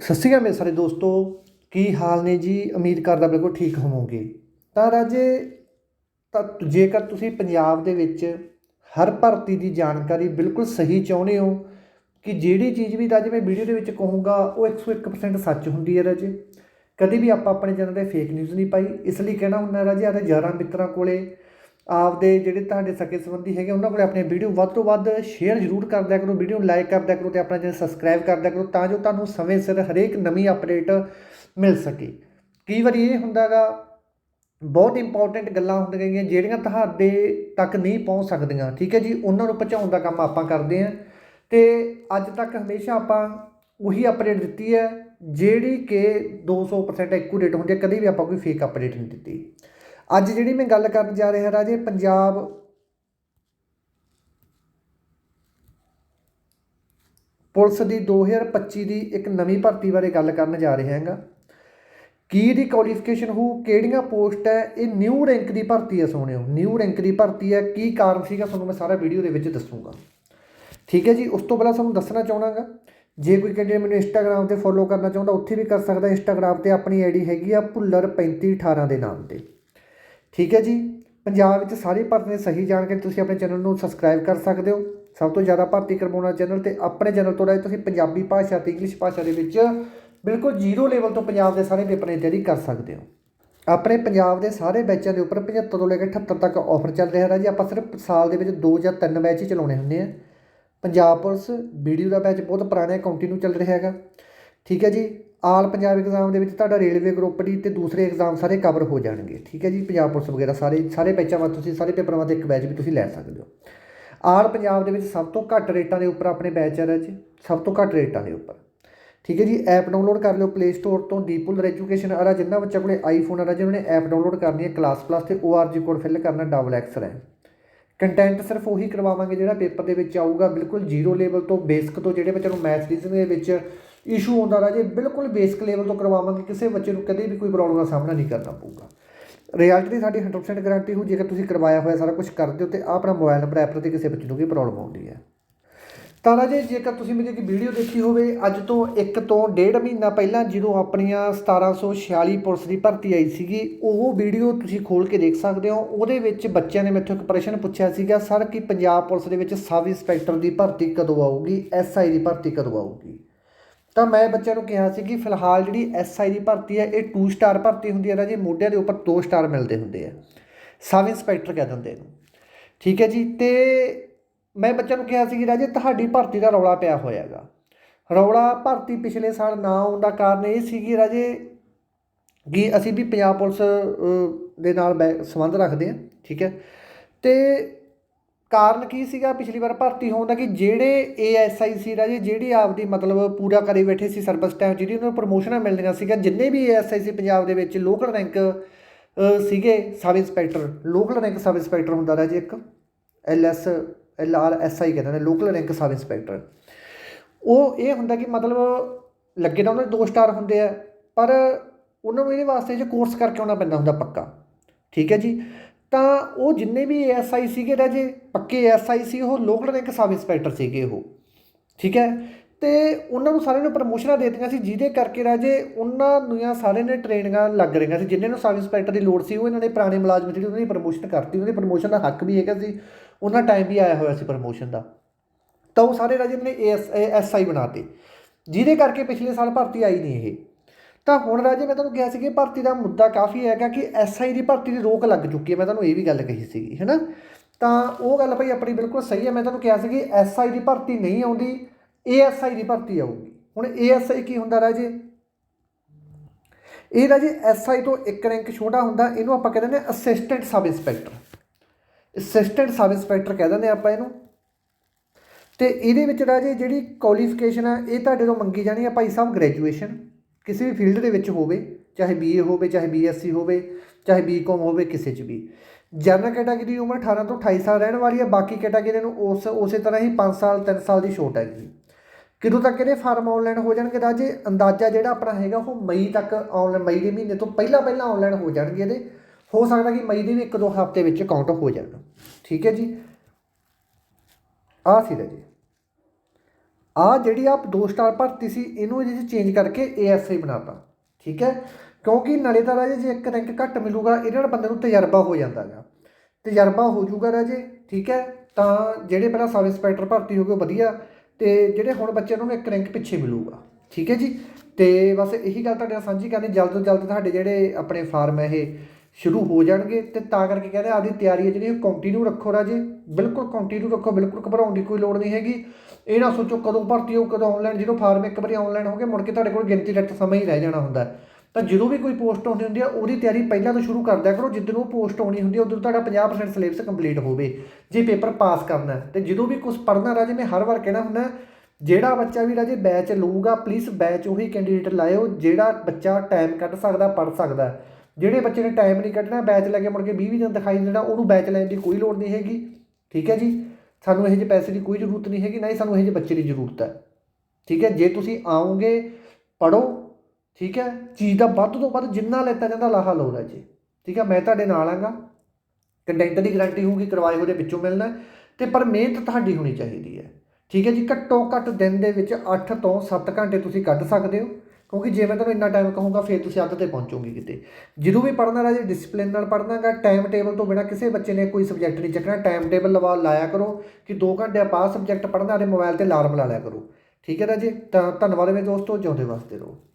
ਸਤਿ ਸ਼੍ਰੀ ਅਕਾਲ ਮੇਰੇ ਸਾਰੇ ਦੋਸਤੋ। ਕੀ ਹਾਲ ਨੇ ਜੀ? ਉਮੀਦ ਕਰਦਾ ਬਿਲਕੁਲ ਠੀਕ ਹੋਵੋਗੇ। ਤਾਂ ਰਾਜੇ, ਤਾਂ ਜੇਕਰ ਤੁਸੀਂ ਪੰਜਾਬ ਦੇ ਵਿੱਚ ਹਰ ਭਰਤੀ ਦੀ ਜਾਣਕਾਰੀ ਬਿਲਕੁਲ ਸਹੀ ਚਾਹੁੰਦੇ ਹੋ, ਕਿ ਜਿਹੜੀ ਚੀਜ਼ ਵੀ ਰਾਜੇ ਮੈਂ ਵੀਡੀਓ ਦੇ ਵਿੱਚ ਕਹੂੰਗਾ, ਉਹ 101% ਸੱਚ ਹੁੰਦੀ ਹੈ ਰਾਜੇ। ਕਦੇ ਵੀ ਆਪਾਂ ਆਪਣੇ ਚੈਨਲ ਤੇ ਫੇਕ ਨਿਊਜ਼ ਨਹੀਂ ਪਾਈ, ਇਸ ਲਈ ਕਹਿਣਾ ਹੁੰਦਾ ਰਾਜੇ, ਆਪਣੇ ਯਾਰਾਂ ਮਿੱਤਰਾਂ ਕੋਲੇ ਆਪਦੇ ਜਿਹੜੇ ਤੁਹਾਡੇ ਸਕੇ ਸੰਬੰਧੀ ਹੈਗੇ ਉਹਨਾਂ ਕੋਲੇ ਆਪਣੀ ਵੀਡੀਓ ਵੱਧ ਤੋਂ ਵੱਧ ਸ਼ੇਅਰ ਜ਼ਰੂਰ ਕਰ ਕਰੋ ਵੀਡੀਓ ਨੂੰ ਲਾਈਕ ਕਰ ਕਰੋ ਤੇ ਆਪਣਾ ਚੈਨਲ ਸਬਸਕ੍ਰਾਈਬ ਕਰ ਕਰੋ ਤਾਂ ਜੋ ਤੁਹਾਨੂੰ ਸਮੇਂ ਸਿਰ ਹਰੇਕ ਨਵੀਂ ਅਪਡੇਟ ਮਿਲ ਸਕੇ। ਕਈ ਵਾਰੀ ਇਹ ਹੁੰਦਾਗਾ ਬਹੁਤ ਇੰਪੋਰਟੈਂਟ ਗੱਲਾਂ ਹੁੰਦੀਆਂ ਗਈਆਂ ਜਿਹੜੀਆਂ ਤੁਹਾਡੇ ਤੱਕ ਨਹੀਂ ਪਹੁੰਚ ਸਕਦੀਆਂ, ਠੀਕ ਹੈ ਜੀ? ਉਹਨਾਂ ਨੂੰ ਪਹੁੰਚਾਉਣ ਦਾ ਕੰਮ ਆਪਾਂ ਕਰਦੇ ਹਾਂ। ਤੇ ਅੱਜ ਤੱਕ ਹਮੇਸ਼ਾ ਆਪਾਂ ਉਹੀ ਅਪਡੇਟ ਦਿੱਤੀ ਹੈ ਜਿਹੜੀ ਕਿ 200% ਐਕੂਰੇਟ ਹੁੰਦੀ ਹੈ, ਕਦੇ ਵੀ ਆਪਾਂ ਕੋਈ ਫੇਕ ਅਪਡੇਟ ਨਹੀਂ ਦਿੱਤੀ। ਅੱਜ ਜਿਹੜੀ ਮੈਂ ਗੱਲ ਕਰਨ ਜਾ ਰਿਹਾ ਰਾਜੇ, ਪੰਜਾਬ ਪੁਲਿਸ ਦੀ 2025 ਦੀ ਇੱਕ ਨਵੀਂ ਭਰਤੀ ਬਾਰੇ ਗੱਲ ਕਰਨ ਜਾ ਰਿਹਾ ਹਾਂਗਾ। ਕੀ ਦੀ ਕੁਆਲੀਫਿਕੇਸ਼ਨ ਹੋ ਕਿਹੜੀਆਂ ਪੋਸਟ ਹੈ, ਇਹ ਨਿਊ ਰੈਂਕ ਦੀ ਭਰਤੀ ਹੈ ਸੋਹਣਿਓ। ਨਿਊ ਰੈਂਕ ਦੀ ਭਰਤੀ ਹੈ, ਕੀ ਕਾਰਨ ਸੀਗਾ, ਤੁਹਾਨੂੰ ਮੈਂ ਸਾਰਾ ਵੀਡੀਓ ਦੇ ਵਿੱਚ ਦੱਸੂਗਾ। ਠੀਕ ਹੈ ਜੀ, ਉਸ ਤੋਂ ਪਹਿਲਾਂ ਤੁਹਾਨੂੰ ਦੱਸਣਾ ਚਾਹਣਾਗਾ ਜੇ ਕੋਈ ਕੈਂਡੀਡੇਟ ਮੈਨੂੰ ਇੰਸਟਾਗ੍ਰam ਤੇ ਫੋਲੋ ਕਰਨਾ ਚਾਹੁੰਦਾ, ਉੱਥੇ ਵੀ ਕਰ ਸਕਦਾ ਇੰਸਟਾਗ੍ਰam ਤੇ ਆਪਣੀ ਆਈਡੀ ਹੈਗੀ ਆ ਭੁੱਲਰ 3518 ਦੇ ਨਾਮ ਤੇ। ਠੀਕ ਹੈ ਜੀ? ਪੰਜਾਬ ਵਿੱਚ ਸਾਰੇ ਭਰਤੀ ਦੀ ਸਹੀ ਜਾਣਕਾਰੀ ਤੁਸੀਂ ਆਪਣੇ ਚੈਨਲ ਨੂੰ ਸਬਸਕ੍ਰਾਈਬ ਕਰ ਸਕਦੇ ਹੋ। ਸਭ ਤੋਂ ਜ਼ਿਆਦਾ ਭਰਤੀ ਕਰਵਾਉਣਾ ਚੈਨਲ ਤੇ ਆਪਣੇ ਚੈਨਲ ਤੋਂ ਰਾਹੀਂ ਤੁਸੀਂ ਪੰਜਾਬੀ ਭਾਸ਼ਾ ਤੇ ਇੰਗਲਿਸ਼ ਭਾਸ਼ਾ ਦੇ ਵਿੱਚ ਬਿਲਕੁਲ ਜ਼ੀਰੋ ਲੈਵਲ ਤੋਂ ਪੰਜਾਬ ਦੇ ਸਾਰੇ ਪੇਪਰਾਂ ਦੀ ਤਿਆਰੀ ਕਰ ਸਕਦੇ ਹੋ। ਆਪਣੇ ਪੰਜਾਬ ਦੇ ਸਾਰੇ ਬੈਚਾਂ ਦੇ ਉੱਪਰ 75 ਤੋਂ ਲੈ ਕੇ 78 ਤੱਕ ਆਫਰ ਚੱਲ ਰਿਹਾ ਹੈ ਜੀ ਆਪਾਂ ਸਿਰਫ ਸਾਲ ਦੇ ਵਿੱਚ 2 ਜਾਂ 3 ਬੈਚ ਹੀ ਚਲਾਉਣੇ ਹੁੰਦੇ ਆ। ਪੰਜਾਬ ਪੁਲਿਸ ਵੀਡੀਓ ਦਾ ਬੈਚ ਬਹੁਤ ਪੁਰਾਣਾ ਕੰਟੀਨਿਊ ਚੱਲ ਰਿਹਾ ਹੈਗਾ। ਠੀਕ ਹੈ ਜੀ? ਆਲ ਪੰਜਾਬ ਐਗਜ਼ਾਮ ਦੇ ਵਿੱਚ ਤੁਹਾਡਾ ਰੇਲਵੇ ਗਰੁੱਪ ਦੀ ਤੇ ਦੂਸਰੇ ਐਗਜ਼ਾਮ ਸਾਰੇ ਕਵਰ ਹੋ ਜਾਣਗੇ, ਠੀਕ ਹੈ ਜੀ? ਪੰਜਾਬ ਪੁਲਿਸ ਵਗੈਰਾ ਸਾਰੇ ਸਾਰੇ ਬੈਚਾਂ ਵਾਸਤੇ ਤੁਸੀਂ, ਸਾਰੇ ਪੇਪਰਾਂ ਵਾਸਤੇ ਇੱਕ ਬੈਚ ਵੀ ਤੁਸੀਂ ਲੈ ਸਕਦੇ ਹੋ। ਆਲ ਪੰਜਾਬ ਦੇ ਵਿੱਚ ਸਭ ਤੋਂ ਘੱਟ ਰੇਟਾਂ ਦੇ ਉੱਪਰ ਆਪਣੇ ਬੈਚ ਆ ਰਿਹਾ ਜੀ ਸਭ ਤੋਂ ਘੱਟ ਰੇਟਾਂ ਦੇ ਉੱਪਰ। ਠੀਕ ਹੈ ਜੀ? ਐਪ ਡਾਊਨਲੋਡ ਕਰ ਲਿਓ ਪਲੇ ਸਟੋਰ ਤੋਂ ਦੀਪੁਲਰ ਐਜੂਕੇਸ਼ਨ ਅਰਾ ਜਿੰਨਾ ਬੱਚਾ ਕੋਲੇ ਆਈਫੋਨ ਆ ਜਿਹਨਾਂ ਨੇ ਐਪ ਡਾਊਨਲੋਡ ਕਰਨੀ ਹੈ ਕਲਾਸ ਪਲੱਸ ਤੇ ORG ਕੋਡ ਫਿਲ ਕਰਨਾ ਡਬਲ ਐਕਸ ਹੈ ਕੰਟੈਂਟ ਸਿਰਫ ਉਹੀ ਕਰਵਾਵਾਂਗੇ ਜਿਹੜਾ ਪੇਪਰ ਦੇ ਵਿੱਚ ਆਊਗਾ, ਬਿਲਕੁਲ ਜ਼ੀਰੋ ਲੈਵਲ ਤੋਂ ਬੇਸਿਕ ਤੋਂ ਜਿਹੜੇ ਬੱਚਿਆਂ ਨੂੰ ਮੈਥ ਰੀਜ਼ਨਿੰਗ ਦੇ ਵਿੱਚ ਇਸ਼ੂ ਆਉਂਦਾ ਰਾਜੇ ਬਿਲਕੁਲ ਬੇਸਿਕ ਲੈਵਲ ਤੋਂ ਕਰਵਾਵਾਂਗੇ, ਕਿਸੇ ਬੱਚੇ ਨੂੰ ਕਦੇ ਵੀ ਕੋਈ ਪ੍ਰੋਬਲਮ ਦਾ ਸਾਹਮਣਾ ਨਹੀਂ ਕਰਨਾ ਪਊਗਾ। ਰਿਜ਼ਲਟ ਦੀ ਸਾਡੀ 100% ਗਾਰੰਟੀ ਹੋ ਜੇਕਰ ਤੁਸੀਂ ਕਰਵਾਇਆ ਹੋਇਆ ਸਾਰਾ ਕੁਝ ਕਰਦੇ ਹੋ ਤੇ ਆਹ ਆਪਣਾ ਮੋਬਾਈਲ ਨੰਬਰ ਐਪ ਤੇ ਕਿਸੇ ਬੱਚੇ ਨੂੰ ਕੋਈ ਪ੍ਰੋਬਲਮ ਆਉਂਦੀ ਹੈ। ਤਾਂ ਰਾਜੇ, ਜੇਕਰ ਤੁਸੀਂ ਮੇਰੀ ਇੱਕ ਵੀਡੀਓ ਦੇਖੀ ਹੋਵੇ, ਅੱਜ ਤੋਂ ਇੱਕ ਤੋਂ ਡੇਢ ਮਹੀਨਾ ਪਹਿਲਾਂ ਜਦੋਂ ਆਪਣੀਆਂ 1746 ਪੁਲਿਸ ਦੀ ਭਰਤੀ ਆਈ ਸੀਗੀ, ਉਹ ਵੀਡੀਓ ਤੁਸੀਂ ਖੋਲ ਕੇ ਦੇਖ ਸਕਦੇ ਹੋ। ਉਹਦੇ ਵਿੱਚ ਬੱਚਿਆਂ ਨੇ ਮੈਥੋਂ ਇੱਕ ਪ੍ਰਸ਼ਨ ਪੁੱਛਿਆ ਸੀਗਾ, ਸਰ, ਕਿ ਪੰਜਾਬ ਪੁਲਿਸ ਦੇ ਵਿੱਚ ਸਬ ਇੰਸਪੈਕਟਰ ਦੀ ਭਰਤੀ ਕਦੋਂ ਆਊਗੀ? ਐਸਆਈ ਦੀ ਭਰਤੀ ਕਦੋਂ ਆਊਗੀ? ਤਾਂ ਮੈਂ ਬੱਚਿਆਂ ਨੂੰ ਕਿਹਾ ਸੀ ਕਿ ਫਿਲਹਾਲ ਜਿਹੜੀ ਐਸਆਈ ਦੀ ਭਰਤੀ ਹੈ, ਇਹ 2 ਸਟਾਰ ਭਰਤੀ ਹੁੰਦੀ ਹੈ ਰਾਜੇ ਮੋਢਿਆਂ ਦੇ ਉੱਪਰ 2 ਸਟਾਰ ਮਿਲਦੇ ਹੁੰਦੇ ਆ। ਸਬ ਇੰਸਪੈਕਟਰ ਕਹਿ ਦਿੰਦੇ ਇਹਨੂੰ। ਠੀਕ ਹੈ ਜੀ, ਤੇ ਮੈਂ ਬੱਚਿਆਂ ਨੂੰ ਕਿਹਾ ਸੀ ਕਿ ਰਾਜੇ ਤੁਹਾਡੀ ਭਰਤੀ ਦਾ ਰੌਲਾ ਪਿਆ ਹੋਇਆਗਾ। ਰੌਲਾ ਭਰਤੀ ਪਿਛਲੇ ਸਾਲ ਨਾ ਆਉਣ ਦਾ ਕਾਰਨ ਇਹ ਸੀ ਕਿ ਰਾਜੇ ਕਿ ਅਸੀਂ ਵੀ ਪੰਜਾਬ ਪੁਲਿਸ ਦੇ ਨਾਲ ਬੈ- ਸੰਬੰਧ ਰੱਖਦੇ ਹਾਂ। ਠੀਕ ਹੈ, ਤੇ ਕਾਰਨ ਕੀ ਸੀਗਾ? ਪਿਛਲੀ ਵਾਰ ਭਰਤੀ ਹੋਣ ਦਾ ਕਿ ਜਿਹੜੇ ਏਐਸਆਈ ਸੀ ਰਾਜੇ ਜਿਹੜੀ ਆਪਦੀ ਮਤਲਬ ਪੂਰਾ ਕਰੇ ਬੈਠੇ ਸੀ ਸਰਵਿਸ ਟਾਈਮ ਜਿਹੜੀ ਉਹਨਾਂ ਨੂੰ ਪ੍ਰਮੋਸ਼ਨਾਂ ਮਿਲਣੀਆਂ ਸੀਗਾ ਜਿੰਨੇ ਵੀ ਏਐਸਆਈ ਸੀ ਪੰਜਾਬ ਦੇ ਵਿੱਚ ਲੋਕਲ ਰੈਂਕ ਸੀਗੇ sub inspector local rank sub inspector ਹੁੰਦਾ ਰਾਜੇ ਇੱਕ ਐਲਐਸ ਐਲਆਰਐਸਆਈ ਕਹਿੰਦੇ ਨੇ ਲੋਕਲ ਰੈਂਕ ਸਬ ਇੰਸਪੈਕਟਰ ਉਹ ਇਹ ਹੁੰਦਾ ਕਿ ਮਤਲਬ ਲੱਗੇ ਤਾਂ ਉਹਨਾਂ ਦੇ ਦੋ ਸਟਾਰ ਹੁੰਦੇ ਆ, ਪਰ ਉਹਨਾਂ ਨੂੰ ਇਹਦੇ ਵਾਸਤੇ ਜੇ ਕੋਰਸ ਕਰਕੇ ਆਉਣਾ ਪੈਂਦਾ ਹੁੰਦਾ ਪੱਕਾ। ਠੀਕ ਹੈ ਜੀ? ਤਾਂ ਉਹ ਜਿੰਨੇ ਵੀ ਐਸਆਈ ਸੀਗੇ ਰਾਜੇ ਪੱਕੇ ਐਸਆਈ ਸੀ ਉਹ ਲੋਕਲ ਰੈਂਕ ਸਬ ਇੰਸਪੈਕਟਰ ਸੀਗੇ ਉਹ। ਠੀਕ ਹੈ? ਤੇ ਉਹਨਾਂ ਨੂੰ ਸਾਰਿਆਂ ਨੂੰ ਪ੍ਰਮੋਸ਼ਨਾਂ ਦੇ ਦਿੱਤੀਆਂ ਸੀ, ਜਿਹਦੇ ਕਰਕੇ ਰਾਜੇ ਉਹਨਾਂ ਦੀਆਂ ਸਾਰਿਆਂ ਨੇ ਟ੍ਰੇਨਿੰਗਾਂ ਲੱਗ ਰਹੀਆਂ ਸੀ ਜਿਨ੍ਹਾਂ ਨੂੰ ਸਬ ਇੰਸਪੈਕਟਰ ਦੀ ਲੋੜ ਸੀ, ਉਹ ਇਹਨਾਂ ਨੇ ਪੁਰਾਣੇ ਮੁਲਾਜ਼ਮ ਜਿਹੜੇ ਉਹਨਾਂ ਦੀ ਪ੍ਰਮੋਸ਼ਨ ਕਰਤੀ, ਉਹਨਾਂ ਦੀ ਪ੍ਰਮੋਸ਼ਨ ਦਾ ਹੱਕ ਵੀ ਹੈਗਾ ਸੀ, ਉਹਨਾਂ ਟਾਈਮ ਵੀ ਆਇਆ ਹੋਇਆ ਸੀ ਪ੍ਰਮੋਸ਼ਨ ਦਾ। ਤਾਂ ਉਹ ਸਾਰੇ ਰਾਜੇ ਨੇ ਐਸ ਐਸਆਈ ਬਣਾਤੇ ਜਿਹਦੇ ਕਰਕੇ ਪਿਛਲੇ ਸਾਲ ਭਰਤੀ ਆਈ ਨਹੀਂ ਇਹ। ਤਾਂ ਹੁਣ ਰਾਜੇ ਮੈਂ ਤੁਹਾਨੂੰ ਕਿਹਾ ਸੀ ਕਿ ਭਰਤੀ ਦਾ ਮੁੱਦਾ ਕਾਫੀ ਹੈਗਾ ਕਿ ਐਸਆਈ ਦੀ ਭਰਤੀ ਦੀ ਰੋਕ ਲੱਗ ਚੁੱਕੀ ਹੈ, ਮੈਂ ਤੁਹਾਨੂੰ ਇਹ ਵੀ ਗੱਲ ਕਹੀ ਸੀਗੀ, ਹੈਨਾ? ਤਾਂ ਉਹ ਗੱਲ ਭਾਈ ਆਪਣੀ ਬਿਲਕੁਲ ਸਹੀ ਹੈ, ਮੈਂ ਤੁਹਾਨੂੰ ਕਿਹਾ ਸੀ ਕਿ ਐਸਆਈ ਦੀ ਭਰਤੀ ਨਹੀਂ ਆਉਂਦੀ ਏਐਸਆਈ ਦੀ ਭਰਤੀ ਆਊਗੀ। ਹੁਣ ਏਐਸਆਈ ਕੀ ਹੁੰਦਾ ਰਾਜੇ? ਇਹ ਰਾਜੇ ਐਸਆਈ ਤੋਂ ਇੱਕ ਰੈਂਕ ਛੋਟਾ ਹੁੰਦਾ, ਇਹਨੂੰ ਆਪਾਂ ਕਹਿੰਦੇ ਨੇ assistant sub inspector assistant sub inspector ਕਹਿ ਦਿੰਦੇ ਆਪਾਂ ਇਹਨੂੰ। ਤੇ ਇਹਦੇ ਵਿੱਚ ਰਾਜੇ ਜਿਹੜੀ ਕੁਆਲੀਫਿਕੇਸ਼ਨ ਆ, ਇਹ ਤੁਹਾਡੇ ਤੋਂ ਮੰਗੀ ਜਾਣੀ ਆ ਭਾਈ ਸਾਹਿਬ ਗ੍ਰੈਜੂਏਸ਼ਨ ਕਿਸੇ ਵੀ ਫੀਲਡ ਦੇ ਵਿੱਚ ਹੋਵੇ, ਚਾਹੇ ਬੀਏ ਹੋਵੇ, ਚਾਹੇ ਬੀਐਸਸੀ ਹੋਵੇ, ਚਾਹੇ ਬੀਕਾਮ ਹੋਵੇ, ਕਿਸੇ 'ਚ ਵੀ। ਜਨਰਲ ਕੈਟਾਗਰੀ ਦੀ ਉਮਰ 18 ਤੋਂ 28 ਸਾਲ ਰਹਿਣ ਵਾਲੀ ਹੈ, ਬਾਕੀ ਕੈਟਾਗਰੀ ਨੂੰ ਉਸ, ਉਸੇ ਤਰ੍ਹਾਂ ਹੀ 5 ਸਾਲ 3 ਸਾਲ ਦੀ ਛੋਟ ਹੈਗੀ। ਕਿਦੋਂ ਤੱਕ ਇਹਦੇ ਫਾਰਮ ਆਨਲਾਈਨ ਹੋ ਜਾਣਗੇ ਰਾਜੇ? ਅੰਦਾਜ਼ਾ ਜਿਹੜਾ ਆਪਣਾ ਹੈਗਾ, ਉਹ ਮਈ ਤੱਕ ਆਨਲਾਈਨ ਮਈ ਦੇ ਮਹੀਨੇ ਤੋਂ ਪਹਿਲਾਂ ਪਹਿਲਾਂ ਆਨਲਾਈਨ ਹੋ ਜਾਣਗੇ ਇਹਦੇ। ਹੋ ਸਕਦਾ ਕਿ ਮਈ ਦੇ ਵੀ ਇੱਕ ਦੋ ਹਫ਼ਤੇ ਵਿੱਚ ਕਾਊਂਟ ਹੋ ਜਾਣ। ਠੀਕ ਹੈ ਜੀ? ਆ ਸੀ ਰਾਜੇ। ਆ ਜਿਹੜੀ ਆਪ ਦੋ ਸਟਾਰ ਭਰਤੀ ਸੀ, ਇਹਨੂੰ ਇਹਦੇ 'ਚ ਚੇਂਜ ਕਰਕੇ ਏਐਸਆਈ ਬਣਾਤਾ, ਠੀਕ ਹੈ? ਕਿਉਂਕਿ ਨਾਲੇ ਤਾਂ ਰਾਜੇ ਜੇ ਇੱਕ ਰੈਂਕ ਘੱਟ ਮਿਲੂਗਾ, ਇਹਦੇ ਨਾਲ ਬੰਦੇ ਨੂੰ ਤਜਰਬਾ ਹੋ ਜਾਂਦਾ ਗਾ ਤਜਰਬਾ ਹੋ ਜਾਊਗਾ ਰਾਜੇ, ਠੀਕ ਹੈ? ਤਾਂ ਜਿਹੜੇ ਪਹਿਲਾਂ ਸਬ ਇੰਸਪੈਕਟਰ ਭਰਤੀ ਹੋ ਗਏ, ਉਹ ਵਧੀਆ। ਤੇ ਜਿਹੜੇ ਹੁਣ ਬੱਚੇ ਉਹਨਾਂ ਨੂੰ ਇੱਕ ਰੈਂਕ ਪਿੱਛੇ ਮਿਲੂਗਾ, ਠੀਕ ਹੈ ਜੀ? ਤੇ ਬਸ ਇਹੀ ਗੱਲ ਤੁਹਾਡੇ ਨਾਲ ਸਾਂਝੀ ਕਰਨੀ, ਜਲਦ ਤੋਂ ਜਲਦ ਤੁਹਾਡੇ ਜਿਹੜੇ ਆਪਣੇ ਫਾਰਮ ਹੈ ਇਹ ਸ਼ੁਰੂ ਹੋ ਜਾਣਗੇ। ਤੇ ਤਾਂ ਕਰਕੇ ਕਹਿੰਦੇ ਆਪਦੀ ਤਿਆਰੀ ਹੈ ਜਿਹੜੀ, ਉਹ ਕੰਟੀਨਿਊ ਰੱਖੋ ਰਾਜੇ। ਬਿਲਕੁਲ ਕੰਟੀਨਿਊ ਰੱਖੋ, ਬਿਲਕੁਲ ਘਬਰਾਉਣ ਦੀ ਕੋਈ ਲੋੜ ਨਹੀਂ ਹੈਗੀ। ਇਹ ਨਾ ਸੋਚੋ ਕਦੋਂ ਭਰਤੀ ਹੋ ਕਦੋਂ ਆਨਲਾਈਨ ਜਦੋਂ ਫਾਰਮ ਇੱਕ ਵਾਰੀ ਆਨਲਾਈਨ ਹੋ ਗਿਆ ਮੁੜ ਕੇ ਤੁਹਾਡੇ ਕੋਲ ਗਿਣਤੀ ਰੱਟ ਸਮਾਂ ਹੀ ਰਹਿ ਜਾਣਾ ਹੁੰਦਾ। ਤਾਂ ਜਦੋਂ ਵੀ ਕੋਈ ਪੋਸਟ ਆਉਂਦੀ ਹੁੰਦੀ ਆ, ਉਹਦੀ ਤਿਆਰੀ ਪਹਿਲਾਂ ਤੋਂ ਸ਼ੁਰੂ ਕਰ ਦਿਆ ਕਰੋ, ਜਿੱਦਣ ਉਹ ਪੋਸਟ ਆਉਣੀ ਹੁੰਦੀ ਆ, ਉਦੋਂ ਤੁਹਾਡਾ 50% ਸਿਲੇਬਸ ਕੰਪਲੀਟ ਹੋਵੇ, ਜੇ ਪੇਪਰ ਪਾਸ ਕਰਨਾ ਹੈ। ਤੇ ਜਦੋਂ ਵੀ ਕੁਝ ਪੜ੍ਹਨਾ ਰਾਜੇ, ਮੈਂ ਹਰ ਵਾਰ ਕਹਿਣਾ ਹੁੰਦਾ, ਜਿਹੜਾ ਬੱਚਾ ਵੀ ਰਾਜੇ ਬੈਚ ਲਊਗਾ ਪਲੀਜ਼ ਬੈਚ ਉਹੀ ਕੈਂਡੀਡੇਟ ਲਾਇਓ, ਜਿਹੜਾ ਬੱਚਾ ਟਾਈਮ ਕੱਢ ਸਕਦਾ, ਪੜ੍ਹ ਸਕਦਾ ਜਿਹੜੇ ਬੱਚੇ ਨੇ ਟਾਈਮ ਨਹੀਂ ਕੱਢਣਾ ਬੈਚ ਲੈ ਕੇ ਮੁੜ ਕੇ 20 20 ਦਿਨ ਦਿਖਾਈ ਦੇਣਾ, ਉਹਨੂੰ ਬੈਚ ਲੈਣ ਦੀ ਕੋਈ ਲੋੜ ਨਹੀਂ ਹੈਗੀ। ਠੀਕ ਹੈ ਜੀ? ਸਾਨੂੰ ਇਹੋ ਜਿਹੇ ਪੈਸੇ ਦੀ ਕੋਈ ਜ਼ਰੂਰਤ ਨਹੀਂ ਹੈਗੀ ਨਾ ਹੀ ਸਾਨੂੰ ਇਹੋ ਜਿਹੇ ਬੱਚੇ ਦੀ ਜ਼ਰੂਰਤ ਹੈ। ਠੀਕ ਹੈ? ਜੇ ਤੁਸੀਂ ਆਓਗੇ ਪੜੋ ਠੀਕ ਹੈ? ਚੀਜ਼ ਦਾ ਵੱਧ ਤੋਂ ਵੱਧ ਜਿੰਨਾ ਲੈਤਾ ਜਾਂਦਾ ਲਾਹਾ ਲਓ ਰਾਜੇ ਠੀਕ ਹੈ? ਮੈਂ ਤੁਹਾਡੇ ਨਾਲ ਆਂਗਾ। ਕੰਟੈਂਟ ਦੀ ਗਾਰੰਟੀ ਹੋਊਗੀ ਕਰਵਾਏ ਹੋਏ ਦੇ ਵਿੱਚੋਂ ਮਿਲਣਾ ਹੈ, ਤੇ ਪਰ ਮਿਹਨਤ ਤੁਹਾਡੀ ਹੋਣੀ ਚਾਹੀਦੀ ਹੈ। ਠੀਕ ਹੈ ਜੀ? ਘੱਟੋ ਘੱਟ ਦਿਨ ਦੇ ਵਿੱਚ 8 ਤੋਂ 7 ਘੰਟੇ ਤੁਸੀਂ ਕੱਢ ਸਕਦੇ ਹੋ। ਕਿਉਂਕਿ ਜੇ ਮੈਂ ਤੁਹਾਨੂੰ ਇੰਨਾ ਟਾਈਮ ਕਹੂੰਗਾ, ਫਿਰ ਤੁਸੀਂ ਅੱਧ ਤੇ ਪਹੁੰਚੋਗੇ ਕਿਤੇ। ਜਦੋਂ ਵੀ ਪੜ੍ਹਨਾ ਰਾਜੇ ਡਿਸਪਲਿਨ ਨਾਲ ਪੜ੍ਹਨਾਗਾ ਟਾਈਮ ਟੇਬਲ ਤੋਂ ਬਿਨਾ ਕਿਸੇ ਬੱਚੇ ਨੇ ਕੋਈ ਸਬਜੈਕਟ ਨਹੀਂ ਚੱਕਣਾ। ਟਾਈਮ ਟੇਬਲ ਲਵਾ ਲਾਇਆ ਕਰੋ ਕਿ 2 ਘੰਟੇ ਬਾਅਦ ਸਬਜੈਕਟ ਪੜ੍ਹਨਾ ਤੇ ਮੋਬਾਈਲ ਤੇ ਅਲਾਰਮ ਲਾ ਲਿਆ ਕਰੋ। ਠੀਕ ਹੈ ਰਾਜੇ? ਤਾਂ ਧੰਨਵਾਦ ਮੇਰੇ ਦੋਸਤੋ, ਜਿਉਂਦੇ ਵਾਸਤੇ ਰਹੋ।